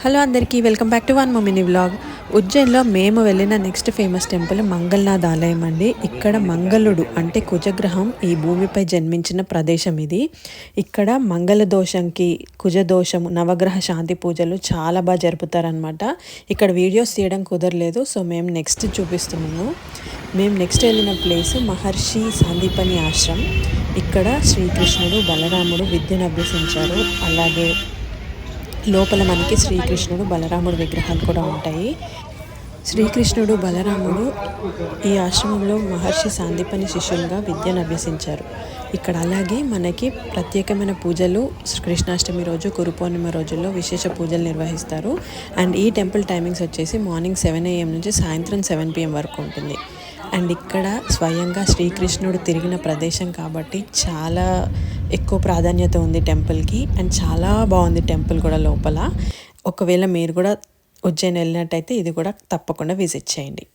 Hello అందరికీ welcome back to one మొమిని vlog. ఉజ్జయిన్లో మేము వెళ్ళిన నెక్స్ట్ ఫేమస్ టెంపుల్ మంగళనాథ్ ఆలయం అండి. ఇక్కడ మంగళుడు అంటే కుజగ్రహం ఈ భూమిపై జన్మించిన ప్రదేశం ఇది. ఇక్కడ మంగళ దోషంకి కుజదోషం నవగ్రహ శాంతి పూజలు చాలా బాగా జరుపుతారనమాట ఇక్కడ వీడియోస్ తీయడం కుదరలేదు సో మేము నెక్స్ట్ చూపిస్తున్నాము. మేము నెక్స్ట్ వెళ్ళిన ప్లేస్ మహర్షి సందీపని ఆశ్రమం. ఇక్కడ శ్రీకృష్ణుడు బలరాముడు విద్యను అభ్యసించారు. అలాగే లోపల మనకి శ్రీకృష్ణుడు బలరాముడు విగ్రహాలు కూడా ఉంటాయి. శ్రీకృష్ణుడు బలరాముడు ఈ ఆశ్రమంలో మహర్షి సాందీపని శిష్యులుగా విద్యను అభ్యసించారు ఇక్కడ అలాగే మనకి ప్రత్యేకమైన పూజలు కృష్ణాష్టమి రోజు గురు పౌర్ణిమ రోజుల్లో విశేష పూజలు నిర్వహిస్తారు. అండ్ ఈ టెంపుల్ టైమింగ్స్ వచ్చేసి మార్నింగ్ సెవెన్ ఏఎం నుంచి సాయంత్రం సెవెన్ పిఎం వరకు ఉంటుంది. అండ్ ఇక్కడ స్వయంగా శ్రీకృష్ణుడు తిరిగిన ప్రదేశం కాబట్టి చాలా ఎక్కువ ప్రాధాన్యత ఉంది టెంపుల్కి అండ్ చాలా బాగుంది టెంపుల్ కూడా లోపల. ఒకవేళ మీరు కూడా ఉజ్జయిన్ వెళ్ళినట్టయితే ఇది కూడా తప్పకుండా విజిట్ చేయండి.